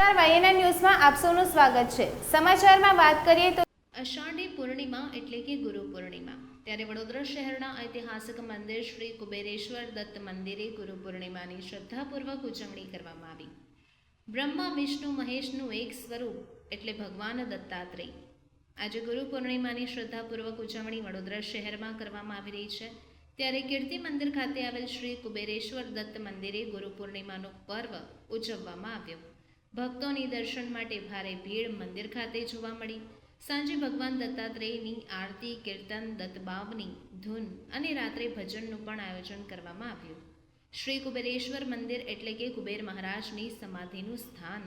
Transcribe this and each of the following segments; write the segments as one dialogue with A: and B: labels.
A: YNN ન્યૂઝમાં આપ સૌનું સ્વાગત છે. સમાચારમાં વાત કરીએ તો
B: અષાઢી પૂર્ણિમા એટલે કે ગુરુ પૂર્ણિમા. ત્યારે વડોદરા શહેરના ઐતિહાસિક મંદિર શ્રી કુબેરેશ્વર દત્ત મંદિરે ગુરુ પૂર્ણિમાની શ્રદ્ધાપૂર્વક ઉજવણી કરવામાં આવી. બ્રહ્મા, વિષ્ણુ, મહેશનું એક સ્વરૂપ એટલે ભગવાન દત્તાત્રેય. આજે ગુરુ પૂર્ણિમાની શ્રદ્ધાપૂર્વક ઉજવણી વડોદરા શહેરમાં કરવામાં આવી રહી છે. ત્યારે કીર્તિ મંદિર ખાતે આવેલ શ્રી કુબેરેશ્વર દત્ત મંદિરે ગુરુ પૂર્ણિમાનો પર્વ ઉજવવામાં આવ્યો. ભક્તોની દર્શન માટે ભારે ભીડ મંદિર ખાતે જોવા મળી. સાંજે ભગવાન દત્તાત્રેયની આરતી, કીર્તન, દત્તબાવની ધૂન અને રાત્રે ભજનનું પણ આયોજન કરવામાં આવ્યું. શ્રી કુબેરેશ્વર મંદિર એટલે કે કુબેર મહારાજની સમાધિનું સ્થાન.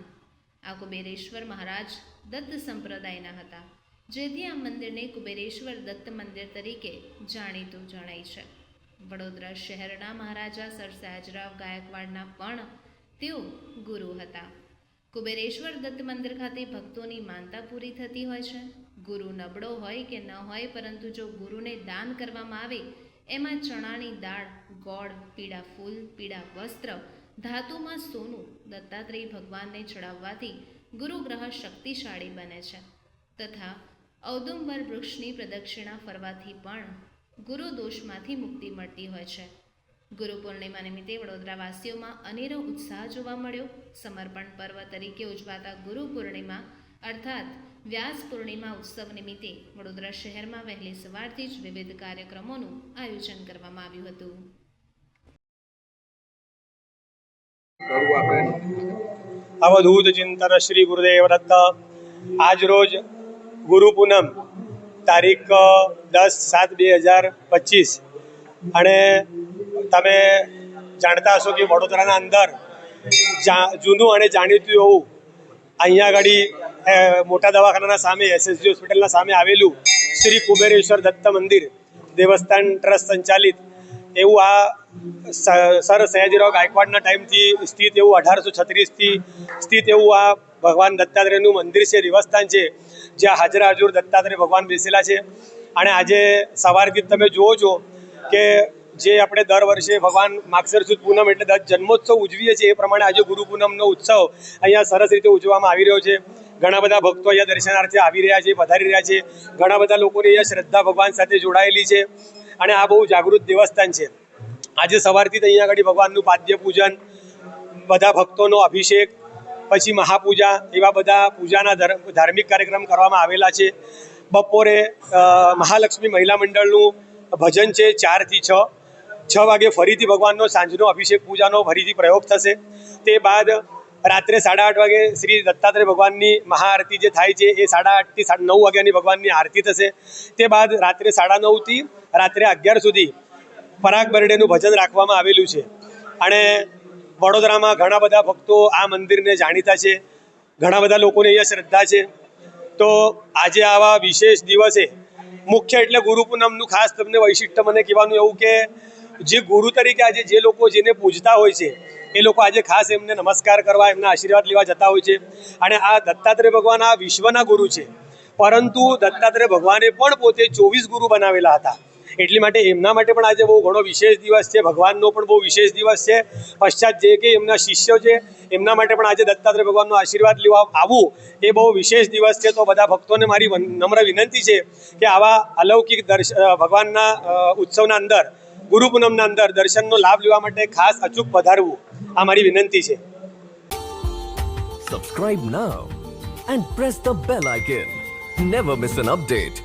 B: આ કુબેરેશ્વર મહારાજ દત્ત સંપ્રદાયના હતા, જેથી આ મંદિરને કુબેરેશ્વર દત્ત મંદિર તરીકે જાણીતું જણાય છે. વડોદરા શહેરના મહારાજા સર સયાજરાવ ગાયકવાડના પણ તેઓ ગુરુ હતા. કુબેરેશ્વર દત્ત મંદિર ખાતે ભક્તોની માનતા પૂરી થતી હોય છે. ગુરુ નબળો હોય કે ન હોય, પરંતુ જો ગુરુને દાન કરવામાં આવે, એમાં ચણાની દાળ, ગોળ, પીળા ફૂલ, પીળા વસ્ત્ર, ધાતુમાં સોનું, દત્તાત્રેય ભગવાનને ચડાવવાથી ગુરુ ગ્રહ શક્તિશાળી બને છે. તથા ઔદુંબર વૃક્ષની પ્રદક્ષિણા ફરવાથી પણ ગુરુ દોષમાંથી મુક્તિ મળતી હોય છે. ગુરુ પૂર્ણિમા નિમિત્તે વડોદરાવાસીઓમાં અનેરો ઉત્સાહ જોવા મળ્યો. સમર્પણ પર્વ તરીકે ઉજવાતા ગુરુ પૂર્ણિમા, અર્થાત વ્યાસ પૂર્ણિમા ઉત્સવ નિમિત્તે વડોદરા શહેરમાં વહેલી સવારથી જ વિવિધ કાર્યક્રમોનું આયોજન કરવામાં આવ્યું હતું.
C: અવધૂત ચિંતન શ્રી ગુરુદેવ દત્ત આજ રોજ ગુરુ પૂનમ તારીખ દસ સાત બે હજાર પચીસ. અને તમે જાણતા હશો કે વડોદરાના અંદર જૂનું અને જાણીતું એવું અહીંયા આગળ મોટા દવાખાનાના સામે એસએસજી હોસ્પિટલના સામે આવેલું શ્રી કુબેરેશ્વર દત્ત મંદિર દેવસ્થાન ટ્રસ્ટ સંચાલિત. એવું આ સર સયાજીરાવ ગાયકવાડના ટાઈમથી સ્થિત એવું અઢારસો છત્રીસથી સ્થિત એવું આ ભગવાન દત્તાત્રેયનું મંદિર છે, દેવસ્થાન છે, જ્યાં હાજરા હજુર દત્તાત્રેય ભગવાન બેસેલા છે. અને આજે સવારથી તમે જુઓ છો કે જે આપણે દર વર્ષે ભગવાન માગસર પૂનમ એટલે જન્મોત્સવ ઉજવીએ છીએ, એ પ્રમાણે આજે ગુરુ પૂનમનો ઉત્સવ અહીંયા સરસ રીતે ઉજવવામાં આવી રહ્યો છે. ઘણા બધા ભક્તો અહીંયા દર્શનાર્થે આવી રહ્યા છે, પધારી રહ્યા છે. ઘણા બધા લોકોની અહીંયા શ્રદ્ધા ભગવાન સાથે જોડાયેલી છે અને આ બહુ જાગૃત દેવસ્થાન છે. આજે સવારથી તો અહીંયા આગળ ભગવાનનું પાદ્ય પૂજન, બધા ભક્તોનો અભિષેક, પછી મહાપૂજા એવા બધા પૂજાના ધર- ધાર્મિક કાર્યક્રમ કરવામાં આવેલા છે. બપોરે મહાલક્ષ્મી મહિલા મંડળનું ભજન છે ચારથી છ. છ વાગે ફરીથી ભગવાનનો સાંજનો અભિષેક, પૂજાનો ફરીથી પ્રયોગ થશે. તે બાદ રાત્રે સાડા આઠ વાગે શ્રી દત્તાત્રેય ભગવાનની મહાઆરતી જે થાય છે, એ સાડા આઠથી સાડા નવ વાગ્યાની ભગવાનની આરતી થશે. તે બાદ રાત્રે સાડા નવથી રાત્રે અગિયાર સુધી પરાગ બરડેનું ભજન રાખવામાં આવેલું છે. અને વડોદરામાં ઘણા બધા ભક્તો આ મંદિરને જાણીતા છે. ઘણા બધા લોકોને અહીંયા શ્રદ્ધા છે. તો આજે આવા વિશેષ દિવસે, મુખ્ય એટલે ગુરુ પૂનમનું ખાસ તમને વૈશિષ્ટ્ય મને કહેવાનું એવું કે જે ગુરુ તરીકે આજે જે લોકો જેને પૂજતા હોય છે, એ લોકો આજે ખાસ એમને નમસ્કાર કરવા, એમના આશીર્વાદ લેવા જતા હોય છે. અને આ દત્તાત્રેય ભગવાન આ વિશ્વના ગુરુ છે. પરંતુ દત્તાત્રેય ભગવાને પણ પોતે ચોવીસ ગુરુ બનાવેલા હતા. એટલી માટે એમના માટે પણ આજે બહુ ઘણો વિશેષ દિવસ છે. ભગવાનનો પણ બહુ વિશેષ દિવસ છે. પશ્ચાત જે કે એમના શિષ્યો છે, એમના માટે પણ આજે દત્તાત્રેય ભગવાનનો આશીર્વાદ લેવા આવવું એ બહુ વિશેષ દિવસ છે. તો બધા ભક્તોને મારી નમ્ર વિનંતી છે કે આવા અલૌકિક દર્શ ભગવાનના ઉત્સવના અંદર ગુરુ પૂનમના અંદર દર્શનનો લાભ લેવા માટે ખાસ અચૂક પધારવું આ મારી વિનંતી છે
D: Subscribe now and press the bell icon. Never miss an update.